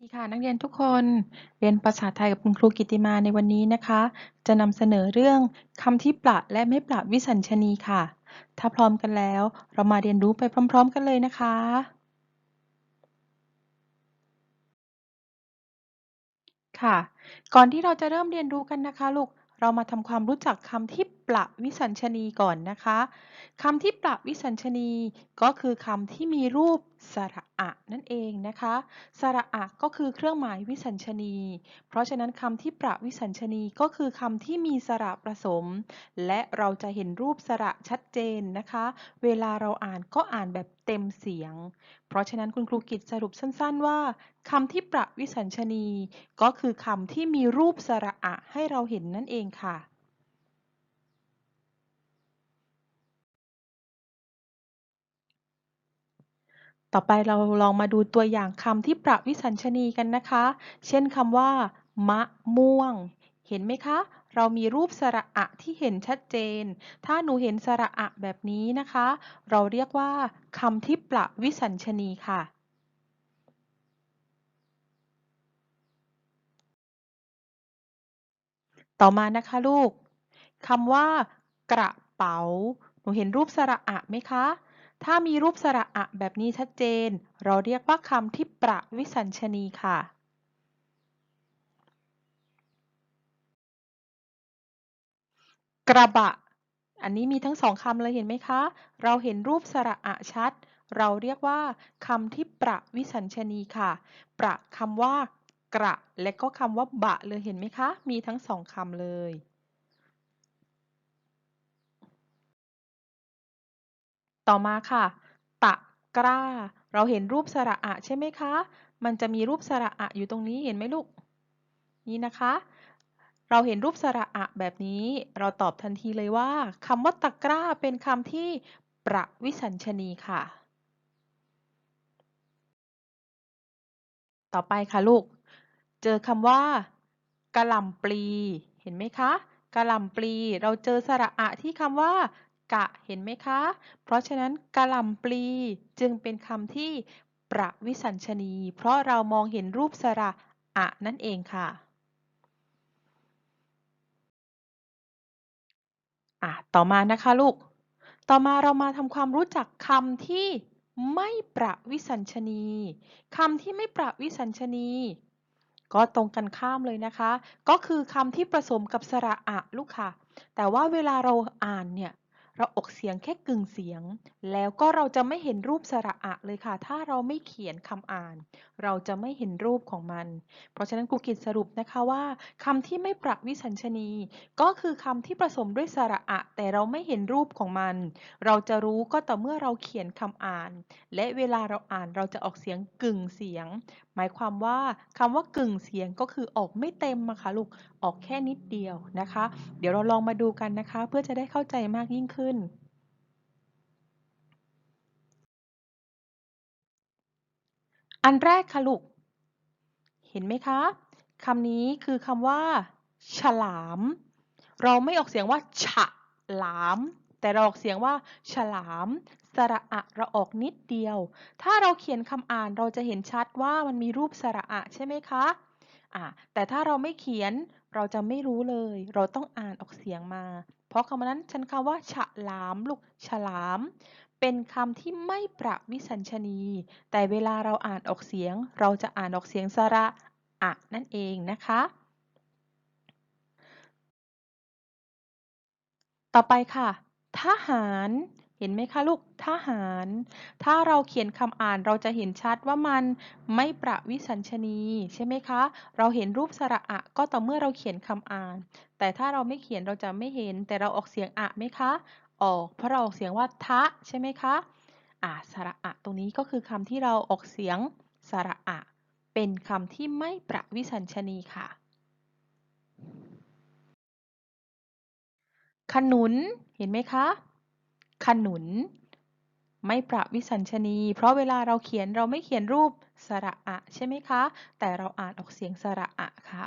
ดีค่ะนักเรียนทุกคนเรียนภาษาไทยกับคุณครูกิติมาในวันนี้นะคะ จะนำเสนอเรื่องคำที่ประและไม่ประวิสัญชนีค่ะ ถ้าพร้อมกันแล้ว เรามาเรียนรู้ไปพร้อม ๆ กันเลยนะคะ ค่ะ ก่อนที่เราจะเริ่มเรียนรู้กันนะคะลูกเรามาทำความรู้จักคำที่ ประวิสัญชนีก่อนนะคะคำที่ประวิสัญชนีก็คือคำที่มีรูปสระอะนั่นเองนะคะสระอะก็คือเครื่องหมายวิสัญชนี เพราะฉะนั้นคำที่ประวิสัญชนีก็คือคำที่มีสระผสม และเราจะเห็นรูปสระชัดเจนนะคะ เวลาเราอ่านก็อ่านแบบเต็มเสียง เพราะฉะนั้นคุณครูกิจสรุปสั้นๆว่าคำที่ประวิสัญชนี ก็คือคำที่มีรูปสระอะให้เราเห็นนั่นเองค่ะ ต่อไปเราลองมาดูตัวอย่างคำที่ประวิสัญชนีกันนะคะ เช่นคำว่า มะม่วง เห็นไหมคะ เรามีรูปสระอะที่เห็นชัดเจน ถ้าหนูเห็นสระอะแบบนี้นะคะ เราเรียกว่าคำที่ประวิสัญชนีค่ะต่อมานะคะลูกคำว่ากระเป๋า หนูเห็นรูปสระอะไหมคะ ถ้ามีรูปสระอะแบบนี้ชัดเจน เราเรียกว่าคำที่ประวิสัญชนีค่ะ กระบะ อันนี้มีทั้งสองคำเลยเห็นไหมคะ เราเห็นรูปสระอะชัด เราเรียกว่าคำที่ประวิสัญชนีค่ะ ประคำว่ากระ และก็คำว่าบะเลยเห็นไหมคะ มีทั้งสองคำเลย ต่อมาค่ะ ตะกร้า เราเห็นรูปสระอะใช่ไหมคะ มันจะมีรูปสระอะอยู่ตรงนี้เห็นไหมลูก นี่นะคะ เราเห็นรูปสระอะแบบนี้ เราตอบทันทีเลยว่าคำว่าตะกร้าเป็นคำที่ประวิสัญชนีค่ะ ต่อไปค่ะลูก เจอคำว่ากะหล่ำปลี เห็นไหมคะกะหล่ำปลี เราเจอสระอะที่คำว่า กะเห็นไหมคะ เพราะฉะนั้นกะหล่ำปลีจึงเป็นคำที่ประวิสัญชนี เพราะเรามองเห็นรูปสระอะนั่นเองค่ะอะต่อมานะคะลูก ต่อมาเรามาทำความรู้จักคำที่ไม่ประวิสัญชนีคำที่ไม่ประวิสัญชนี ก็ตรงกันข้ามเลยนะคะ ก็คือคำที่ผสมกับสระอะลูกค่ะ แต่ว่าเวลาเราอ่านเนี่ย เราออกเสียงแค่กึ่งเสียง แล้วก็เราจะไม่เห็นรูปสระอะเลยค่ะ ถ้าเราไม่เขียนคำอ่าน เราจะไม่เห็นรูปของมัน เพราะฉะนั้นครูกิจสรุปนะคะว่าคำที่ไม่ประวิสัญชนี ก็คือคำที่ผสมด้วยสระอะแต่เราไม่เห็นรูปของมัน เราจะรู้ก็ต่อเมื่อเราเขียนคำอ่าน และเวลาเราอ่านเราจะออกเสียงกึ่งเสียง หมายความว่าคำว่ากึ่งเสียงก็คือออกไม่เต็มอะค่ะลูกออกแค่นิดเดียวนะคะ เดี๋ยวเราลองมาดูกันนะคะ เพื่อจะได้เข้าใจมากยิ่งขึ้นอันแรกค่ะลูก เห็นไหมคะคำนี้คือคำว่า ฉลาม เราไม่ออกเสียงว่าฉะลาม แต่เราออกเสียงว่า ฉลาม สระอะเราออกนิดเดียว ถ้าเราเขียนคำอ่านเราจะเห็นชัดว่ามันมีรูปสระอะใช่ไหมคะอ่าแต่ถ้าเราไม่เขียนเราจะไม่รู้เลย เราต้องอ่านออกเสียงมา เพราะคำนั้นฉันคำว่า ฉลามลูกฉลาม เป็นคำที่ไม่ประวิสัญชนี แต่เวลาเราอ่านออกเสียง เราจะอ่านออกเสียงสระอะนั่นเองนะคะ ต่อไปค่ะ ทหาร เห็นไหมคะลูกทหาร ถ้าเราเขียนคำอ่านเราจะเห็นชัดว่ามันไม่ประวิสัญชนีใช่ไหมคะ เราเห็นรูปสระอะก็ต่อเมื่อเราเขียนคำอ่าน แต่ถ้าเราไม่เขียนเราจะไม่เห็น แต่เราออกเสียงอะไหมคะ ออก เพราะเราออกเสียงว่าทะใช่ไหมคะอ่าสระอะตรงนี้ก็คือคำที่เราออกเสียงสระอะเป็นคำที่ไม่ประวิสัญชนีค่ะ ขนุน เห็นไหมคะ ขนุน ไม่ประวิสัญชนี เพราะเวลาเราเขียนเราไม่เขียนรูปสระอะใช่ไหมคะ แต่เราอ่านออกเสียงสระอะค่ะ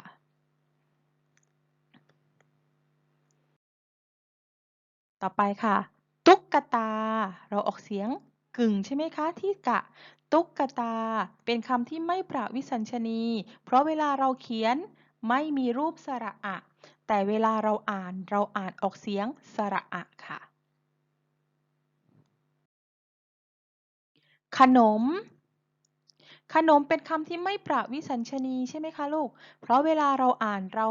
ต่อไปค่ะ ตุ๊กตา เราออกเสียงกึ่งใช่ไหมคะที่กะ ตุ๊กตา เป็นคำที่ไม่ประวิสัญชนี เพราะเวลาเราเขียนไม่มีรูปสระอะ แต่เวลาเราอ่านเราอ่านออกเสียงสระอะค่ะ ขนม ขนมเป็นคำที่ไม่ประวิสัญชนีใช่ไหมคะลูก เพราะเวลาเราอ่านเรา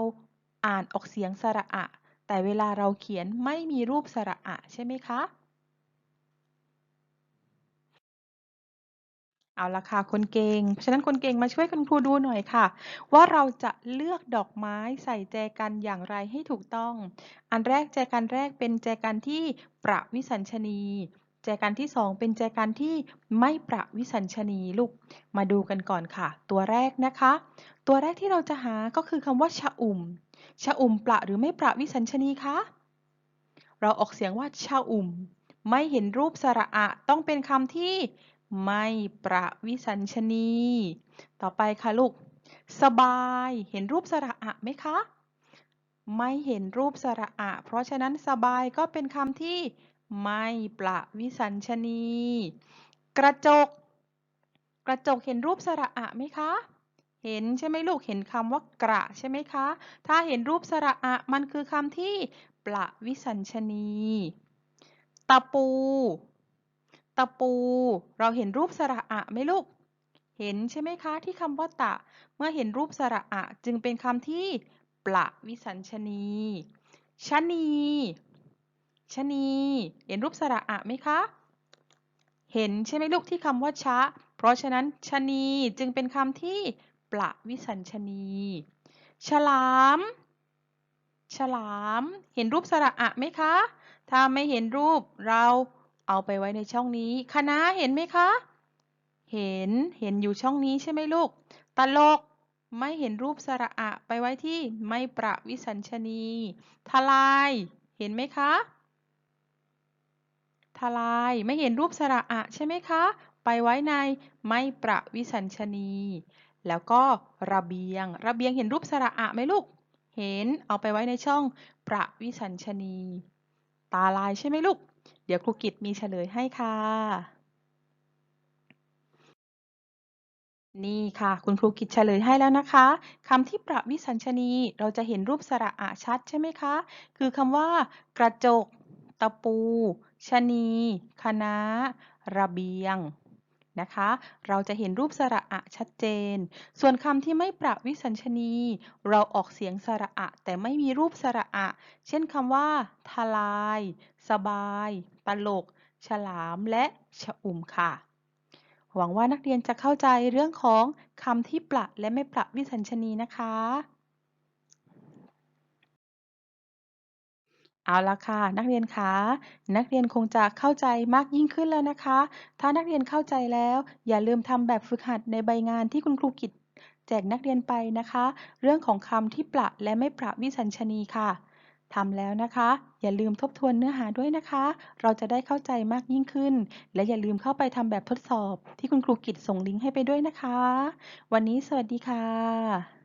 อ่านออกเสียงสระอะ แต่เวลาเราเขียนไม่มีรูปสระอะใช่ไหมคะเอาละค่ะคนเก่ง เพราะฉะนั้นคนเก่งมาช่วยคุณครูดูหน่อยค่ะ ว่าเราจะเลือกดอกไม้ใส่แจกันอย่างไรให้ถูกต้อง อันแรกแจกันแรกเป็นแจกันที่ประวิสัญชนี แจกันที่สองเป็นแจกันที่ไม่ประวิสัญชนีลูก มาดูกันก่อนค่ะ ตัวแรกนะคะ ตัวแรกที่เราจะหาก็คือคำว่าชะอุ่ม ชะอุ่มประหรือไม่ประวิสัญชนีคะ เราออกเสียงว่าชะอุ่ม ไม่เห็นรูปสระอะ ต้องเป็นคำที่ไม่ประวิสัญชนี ต่อไปค่ะลูก สบาย เห็นรูปสระอะไหมคะ ไม่เห็นรูปสระอะ เพราะฉะนั้นสบายก็เป็นคำที่ ไม่ประวิสัญชนี กระจก กระจกเห็นรูปสระอะไหมคะ เห็นใช่ไหมลูก เห็นคำว่ากระใช่ไหมคะ ถ้าเห็นรูปสระอะมันคือคำที่ประวิสัญชนี ตะปู ตะปู เราเห็นรูปสระอะไหมลูก เห็นใช่ไหมคะที่คำว่าตะ เมื่อเห็นรูปสระอะจึงเป็นคำที่ประวิสัญชนีชะนี ชะนี เห็นรูปสระอะไหมคะ เห็นใช่ไหมลูกที่คำว่าชะ เพราะฉะนั้นชะนีจึงเป็นคำที่ประวิสัญชนี ฉลาม ฉลาม เห็นรูปสระอะไหมคะ ถ้าไม่เห็นรูปเราเอาไปไว้ในช่องนี้คณะเห็นไหมคะ เห็น เห็นอยู่ช่องนี้ใช่ไหมลูก ตลก ไม่เห็นรูปสระอะไปไว้ที่ไม่ประวิสัญชนี ทลาย เห็นไหมคะ ทลายไม่เห็นรูปสระอะใช่ไหมคะ ไปไว้ในไม่ประวิสัญชนี แล้วก็ระเบียง ระเบียงเห็นรูปสระอะไหมลูก เห็นเอาไปไว้ในช่องประวิสัญชนี ตาลายใช่ไหมลูก เดี๋ยวครูกิตมีเฉลยให้ค่ะ นี่ค่ะคุณครูกิตเฉลยให้แล้วนะคะคำที่ประวิสัญชนีเราจะเห็นรูปสระอะชัดใช่ไหมคะ คือคำว่ากระจก ตะปู ชนีคณะระเบียงนะคะ เราจะเห็นรูปสระอะชัดเจน ส่วนคำที่ไม่ประวิสัญชนี เราออกเสียงสระอะแต่ไม่มีรูปสระอะ เช่นคำว่า ทลาย สบาย ตลก ฉลาม และชะอุ่มค่ะ หวังว่านักเรียนจะเข้าใจเรื่องของคำที่ประและไม่ประวิสัญชนีนะคะ เอาละค่ะ นักเรียนคะนักเรียนคงจะเข้าใจมากยิ่งขึ้นแล้วนะคะ ถ้านักเรียนเข้าใจแล้ว อย่าลืมทำแบบฝึกหัดในใบงานที่คุณครูกิจแจกนักเรียนไปนะคะ เรื่องของคำที่ประและไม่ประวิสัญชนีค่ะทำแล้วนะคะ อย่าลืมทบทวนเนื้อหาด้วยนะคะ เราจะได้เข้าใจมากยิ่งขึ้น และอย่าลืมเข้าไปทำแบบทดสอบ ที่คุณครูกิจส่งลิงก์ให้ไปด้วยนะคะ วันนี้สวัสดีค่ะ